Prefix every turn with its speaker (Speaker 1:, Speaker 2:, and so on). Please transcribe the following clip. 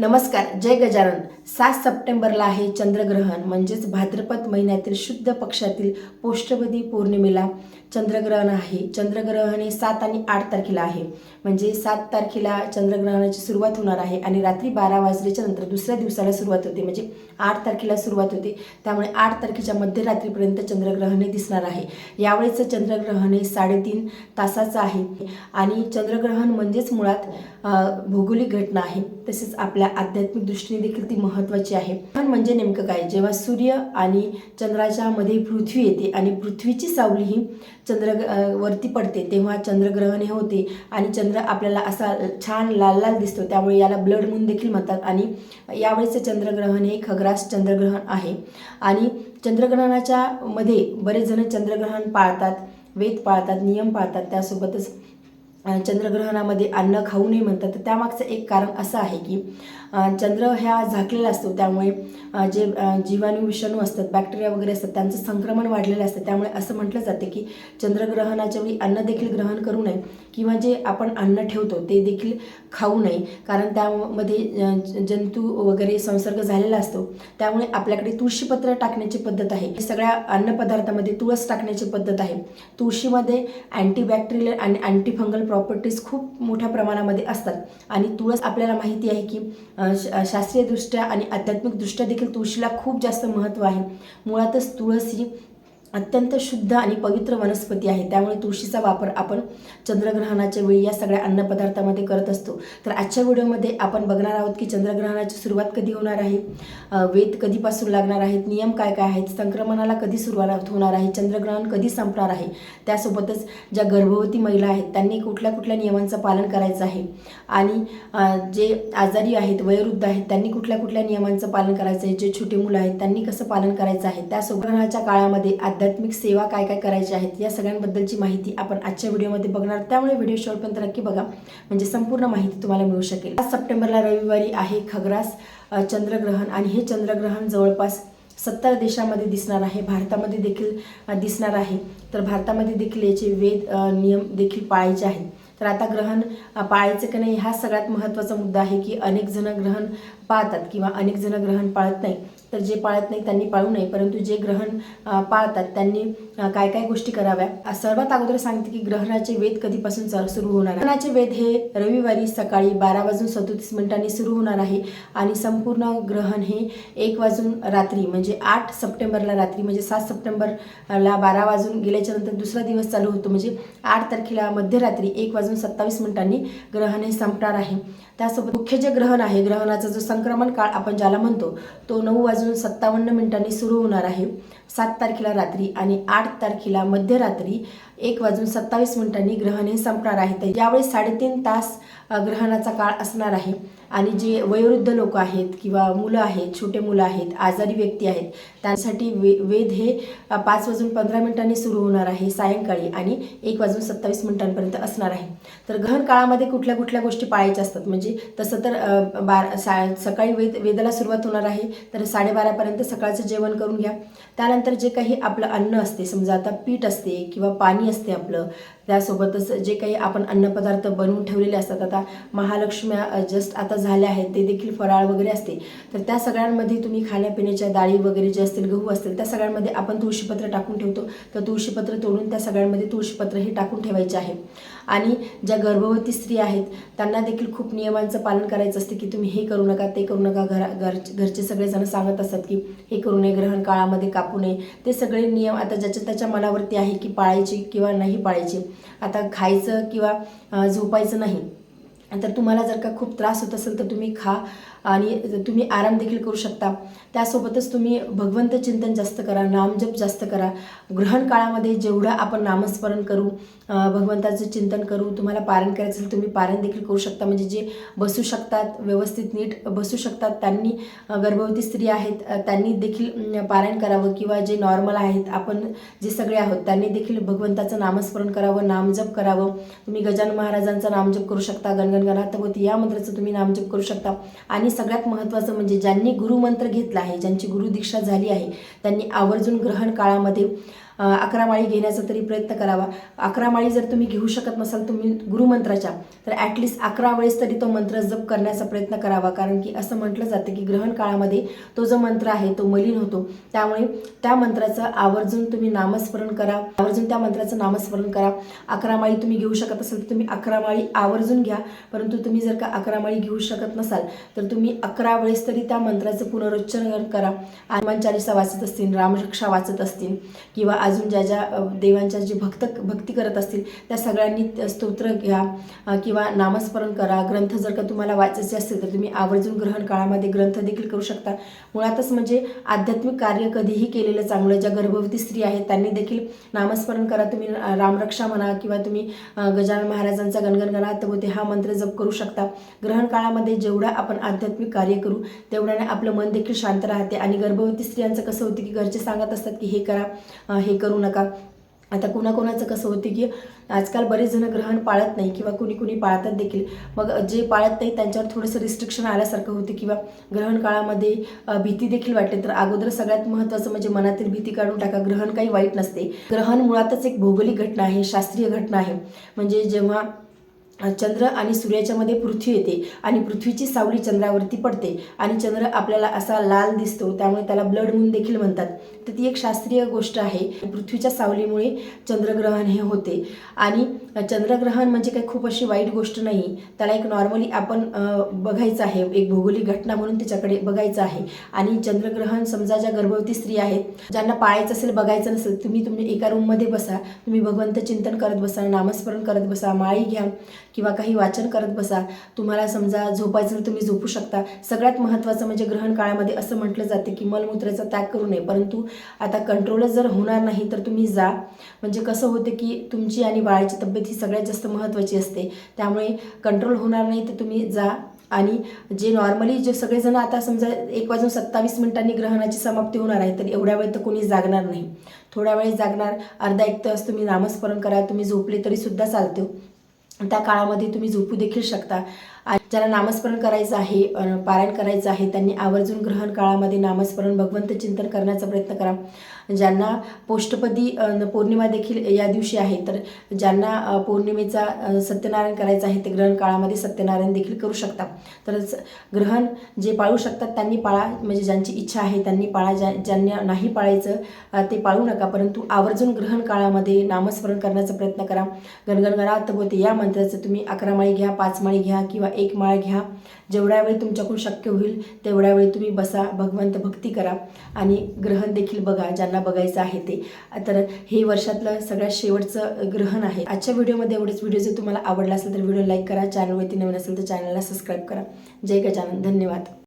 Speaker 1: नमस्कार जय गजानन. सात सप्टेंबरला आहे चंद्रग्रहण म्हणजेच भाद्रपद महिन्यातील शुद्ध पक्षातील पोष्टपदी पौर्णिमेला चंद्रग्रहण आहे. चंद्रग्रहण हे सात आणि आठ तारखेला आहे. म्हणजे सात तारखेला चंद्रग्रहणाची सुरुवात होणार आहे आणि रात्री बारा वाजल्याच्या नंतर दुसऱ्या दिवसाला सुरुवात होते. म्हणजे आठ तारखेला सुरुवात होते. त्यामुळे आठ तारखेच्या मध्यरात्रीपर्यंत चंद्रग्रहण हे दिसणार आहे. यावेळेचं चंद्रग्रहण हे साडेतीन तासाचं आहे. आणि चंद्रग्रहण म्हणजेच मुळात भौगोलिक घटना आहे. तसेच आपल्या आध्यात्मिक दृष्टीने देखील ती महत्त्वाची आहे. पण म्हणजे नेमकं काय? जेव्हा सूर्य आणि चंद्राच्या मध्ये पृथ्वी येते आणि पृथ्वीची सावली ही चंद्र वरती पडते तेव्हा चंद्रग्रहण हे होते आणि चंद्र आपल्याला असा छान लाल लाल दिसतो. त्यामुळे याला ब्लड मून देखील म्हणतात आणि यावेळेचं चंद्रग्रहण हे खग्रास चंद्रग्रहण आहे. आणि चंद्रग्रहणाच्या मध्ये बरेच जण चंद्रग्रहण पाळतात वेद पाळतात नियम पाळतात. त्यासोबतच चंद्रग्रहणामध्ये अन्न खाऊ नये म्हणतात. तर त्यामागचं एक कारण असं आहे की चंद्र ह्या झाकलेला असतो. त्यामुळे जे जीवाणू विषाणू असतात बॅक्टेरिया वगैरे असतात त्यांचं संक्रमण वाढलेलं असतं. त्यामुळे असं म्हटलं जाते की चंद्रग्रहणाच्या वेळी अन्न देखील ग्रहण करू नये किंवा जे आपण अन्न ठेवतो ते देखील खाऊ नये. कारण त्यामध्ये जंतू वगैरे संसर्ग झालेला असतो. त्यामुळे आपल्याकडे तुळशीपत्र टाकण्याची पद्धत आहे. सगळ्या अन्नपदार्थामध्ये तुळस टाकण्याची पद्धत आहे. तुळशीमध्ये अँटीबॅक्टेरियल आणि अँटीफंगल प्रॉपर्टीज खूप मोठ्या प्रमाणामध्ये असतात. आणि तुळस आपल्याला माहिती आहे की श- शास्त्रीयदृष्ट्या आणि आध्यात्मिकदृष्ट्या देखील तुळशीला खूप जास्त महत्त्व आहे. मुळातच तुळस ही अत्यंत शुद्ध आणि पवित्र वनस्पती आहे. त्यामुळे तुळशीचा वापर आपण चंद्रग्रहणाच्या वेळी या सगळ्या अन्नपदार्थामध्ये करत असतो. तर आजच्या व्हिडिओमध्ये आपण बघणार आहोत की चंद्रग्रहणाची सुरुवात कधी होणार आहे? वेद कधीपासून लागणार आहेत? नियम काय काय आहेत? संक्रमणाला कधी सुरुवात होणार आहे? चंद्रग्रहण कधी संपणार आहे? त्यासोबतच ज्या गर्भवती महिला आहेत त्यांनी कुठल्या कुठल्या नियमांचं पालन करायचं आहे? आणि जे आजारी आहेत वयोवृद्ध आहेत त्यांनी कुठल्या कुठल्या नियमांचं पालन करायचं आहे? जे छोटे मुलं आहेत त्यांनी कसं पालन करायचं आहे? त्या ग्रहणाच्या काळामध्ये आध्यात्मिक सेवा काय काय करायच्या आहेत या सगळ्यांबद्दलची माहिती आपण आजच्या व्हिडिओमध्ये बघणार. त्यामुळे व्हिडिओ शेवटपर्यंत नक्की बघा. म्हणजे संपूर्ण माहिती तुम्हाला मिळू शकेल. पाच सप्टेंबरला रविवारी आहे खग्रास चंद्रग्रहण आणि हे चंद्रग्रहण जवळपास सत्तर देशामध्ये दिसणार आहे. भारतामध्ये देखील दिसणार आहे. तर भारतामध्ये देखील याचे वेद नियम देखील पाळायचे आहेत. तर आता ग्रहण पाळायचं की नाही हा सगळ्यात महत्त्वाचा मुद्दा आहे की अनेक जण ग्रहण पाळतात किंवा अनेक जण ग्रहण पाळत नाही. तर जे पाळत नाही त्यांनी पाळू नये परंतु जे ग्रहण पाळतात त्यांनी काय काय गोष्टी कराव्या सर्वात अगोदर सांगते की ग्रहणाचे वेद कधीपासून सुरू होणार ग्रहणाचे वेद हे रविवारी सकाळी बारा वाजून सदोतीस मिनिटांनी सुरू होणार आहे आणि संपूर्ण ग्रहण हे एक वाजून रात्री म्हणजे आठ सप्टेंबरला रात्री म्हणजे सात सप्टेंबरला बारा वाजून गेल्याच्यानंतर दुसरा दिवस चालू होतो म्हणजे आठ तारखेला मध्यरात्री एक वाजून सत्तावीस मिनिटांनी ग्रहण हे संपणार आहे. त्यासोबत मुख्य जे ग्रहण आहे ग्रहणाचा जो संक्रमण काळ आपण ज्याला म्हणतो तो नऊ वाजून सत्तावन्न मिनिटांनी सुरू होणार आहे. सात तारखेला रात्री आणि आठ तारखेला मध्यरात्री एक वाजून सत्तावीस मिनिटांनी ग्रहण हे संपणार आहे तर यावेळी साडेतीन तास ग्रहणाचा काळ असणार आहे. आणि जे वयोवृद्ध लोक आहेत किंवा मुलं आहेत छोटे मुलं आहेत आजारी व्यक्ती आहेत त्यांसाठी वे वेद हे पाच वाजून पंधरा मिनिटांनी सुरू होणार आहे. सायंकाळी आणि एक वाजून सत्तावीस मिनिटांपर्यंत असणार आहे. तर ग्रहण काळामध्ये कुठल्या कुठल्या गोष्टी पाळायच्या असतात? म्हणजे तसं तर बार सा सकाळी वेद वेदाला सुरुवात होणार आहे. तर साडेबारापर्यंत सकाळचं जेवण करून घ्या. त्यानंतर जे काही आपलं अन्न असते समजा आता पीठ असते किंवा पाणी असते आपलं. त्यासोबतच जे काही आपण अन्नपदार्थ बनवून ठेवलेले असतात आता महालक्ष्म्या जस्ट आता झाल्या आहेत ते देखील फराळ वगैरे असते. तर त्या सगळ्यांमध्ये तुम्ही खाण्यापिण्याच्या डाळी वगैरे जे असतील गहू असतील त्या सगळ्यांमध्ये आपण तुळशीपत्र टाकून ठेवतो. तर तुळशीपत्र तोडून त्या सगळ्यांमध्ये तुळशीपत्र हे टाकून ठेवायचे आहे. आणि ज्या गर्भवती स्त्री आहेत त्यांना देखील खूप नियमांचं पालन करायचं असते की तुम्ही हे करू नका ते करू नका. घरा घर घरचे सगळेजण सांगत असतात की हे करू नये ग्रहण काळामध्ये कापू नये. ते सगळे नियम आता ज्याच्या त्याच्या मनावरती आहे की पाळायचे किंवा नाही पाळायचे. आता खायचं किंवा झोपायचं नाही. तर तुम्हाला जर का खूप त्रास होत असेल तर तुम्ही खा. आणि तुम्ही आराम देखील करू शकता. त्यासोबतच तुम्ही भगवंत चिंतन जास्त करा नामजप जास्त करा. ग्रहण काळामध्ये जेवढं आपण नामस्मरण करू भगवंताचं चिंतन करू तुम्हाला पारण करायचं असेल तुम्ही पारण देखील करू शकता. म्हणजे जे बसू शकतात व्यवस्थित नीट बसू शकतात त्यांनी गर्भवती स्त्री आहेत त्यांनी देखील पारायण करावं किंवा जे नॉर्मल आहेत आपण जे सगळे आहोत त्यांनी देखील भगवंताचं नामस्मरण करावं नामजप करावं. तुम्ही गजानन महाराजांचा नामजप करू शकता गणगण गणातवती या मंत्राचं तुम्ही नामजप करू शकता. आणि सगळ्यात महत्त्वाचं म्हणजे ज्यांनी गुरुमंत्र घेतला आहे ज्यांची गुरुदीक्षा झाली आहे त्यांनी आवर्जून ग्रहण काळामध्ये अकरा माळी घेण्याचा तरी प्रयत्न करावा. अकरा माळी जर तुम्ही घेऊ शकत नसाल तुम्ही गुरुमंत्राच्या तर ॲटलिस्ट अकरा वेळेस तरी तो मंत्र जप करण्याचा प्रयत्न करावा. कारण की असं म्हटलं जातं की ग्रहण काळामध्ये तो जो मंत्र आहे तो मलिन होतो. त्यामुळे त्या मंत्राचं आवर्जून तुम्ही नामस्मरण करा. आवर्जून त्या मंत्राचं नामस्मरण करा. अकरा माळी तुम्ही घेऊ शकत असाल तर तुम्ही अकरा माळी आवर्जून घ्या. परंतु तुम्ही जर का अकरा माळी घेऊ शकत नसाल तर तुम्ही अकरा वेळेस तरी त्या मंत्राचं पुनरुच्चारण करा. हनुमान चालिसा वाचत असतील रामरक्षा वाचत असतील किंवा अजून ज्या ज्या देवांच्या जे भक्त भक्ती करत असतील त्या सगळ्यांनी स्तोत्र घ्या किंवा नामस्मरण करा. ग्रंथ जर का तुम्हाला वाचायचे असतील तर तुम्ही आवर्जून ग्रहण काळामध्ये ग्रंथ देखील करू शकता. मुळातच म्हणजे आध्यात्मिक कार्य कधीही केलेलं चांगलं ज्या गर्भवती स्त्री आहेत त्यांनी देखील नामस्मरण करा. तुम्ही रामरक्षा म्हणा किंवा तुम्ही गजानन महाराजांचा गणगण गणात होते हा मंत्र जप करू शकता. ग्रहण काळामध्ये जेवढा आपण आध्यात्मिक कार्य करू तेवढ्याने आपलं मन देखील शांत राहते. आणि गर्भवती स्त्रियांचं कसं होतं की घरचे सांगत असतात की हे करा हे करू नका. आता कोणाकोणाचं कसं होतं की आजकाल बरेच जण ग्रहण पाळत नाही किंवा कुणी कुणी पाळतात देखील. मग जे पाळत नाही त्यांच्यावर थोडंसं रिस्ट्रिक्शन आल्यासारखं होते किंवा ग्रहण काळामध्ये भीती देखील वाटते. तर अगोदर सगळ्यात महत्त्वाचं म्हणजे मनातील भीती काढून टाका. ग्रहण काही वाईट नसते. ग्रहण मुळातच एक भौगोलिक घटना आहे शास्त्रीय घटना आहे. म्हणजे जेव्हा चंद्र आणि सूर्याच्यामध्ये पृथ्वी येते आणि पृथ्वीची सावली चंद्रावरती पडते आणि चंद्र आपल्याला असा लाल दिसतो त्यामुळे त्याला ब्लड मून देखील म्हणतात. तर ती एक शास्त्रीय गोष्ट आहे. पृथ्वीच्या सावलीमुळे चंद्रग्रहण हे होते. आणि चंद्रग्रहण म्हणजे काही खूप अशी वाईट गोष्ट नाही. त्याला एक नॉर्मली आपण बघायचं आहे. एक भौगोलिक घटना म्हणून त्याच्याकडे बघायचं आहे. आणि चंद्रग्रहण समजा ज्या गर्भवती स्त्री आहेत ज्यांना पाळायचं असेल बघायचं नसेल तुम्ही तुम्ही एका रूममध्ये बसा. तुम्ही भगवंत चिंतन करत बसा नामस्मरण करत बसा माळी घ्या किंवा काही वाचन करत बसा. तुम्हाला समजा झोपायचं तुम्ही झोपू शकता. सगळ्यात महत्त्वाचं म्हणजे ग्रहण काळामध्ये असं म्हटलं जाते की मलमूत्राचा त्याग करू नये. परंतु आता कंट्रोलच जर होणार नाही तर तुम्ही जा. म्हणजे कसं होतं की तुमची आणि बाळाची तब्येत ही सगळ्यात जास्त महत्त्वाची असते. त्यामुळे कंट्रोल होणार नाही तर तुम्ही जा. आणि जे नॉर्मली जे सगळेजण आता समजा एक वाजून सत्तावीस मिनिटांनी ग्रहणाची समाप्ती होणार आहे तर एवढ्या वेळ तर कोणी जागणार नाही. थोड्या वेळ जागणार अर्धा एक तास तुम्ही नामस्मरण करा तुम्ही झोपले तरीसुद्धा चालते. त्या काळामध्ये तुम्ही झोपू देखील शकता. ज्याला नामस्मरण करायचं आहे पारायण करायचं आहे त्यांनी आवर्जून ग्रहण काळामध्ये नामस्मरण भगवंत चिंतन करण्याचा प्रयत्न करा. ज्यांना पोष्टपदी पौर्णिमा देखील या दिवशी आहे तर ज्यांना पौर्णिमेचा सत्यनारायण करायचा आहे ते ग्रहण काळामध्ये सत्यनारायण देखील करू शकता. तर ग्रहण जे पाळू शकतात त्यांनी पाळा. म्हणजे ज्यांची इच्छा आहे त्यांनी पाळा. ज्या ज्यांना नाही पाळायचं ते पाळू नका. परंतु आवर्जून ग्रहण काळामध्ये नामस्मरण करण्याचा प्रयत्न करा. गणगणगणात होते या मंत्राचं तुम्ही अकरा माळी घ्या पाच माळी घ्या किंवा एक माळ घ्या. जेवढ्या वेळ तुमच्याकडून शक्य होईल तेवढ्या वेळी तुम्ही बसा भगवंत भक्ती करा. आणि ग्रहण देखील बघा ज्यांना बघायचं आहे ते. तर हे वर्षातलं सगळ्यात शेवटचं ग्रहण आहे. आजच्या व्हिडिओमध्ये एवढेच. व्हिडिओ जर तुम्हाला आवडला असेल तर व्हिडिओ लाईक करा. चॅनलवरती नवीन असेल तर चॅनलला सबस्क्राईब करा. जय गजानन. धन्यवाद.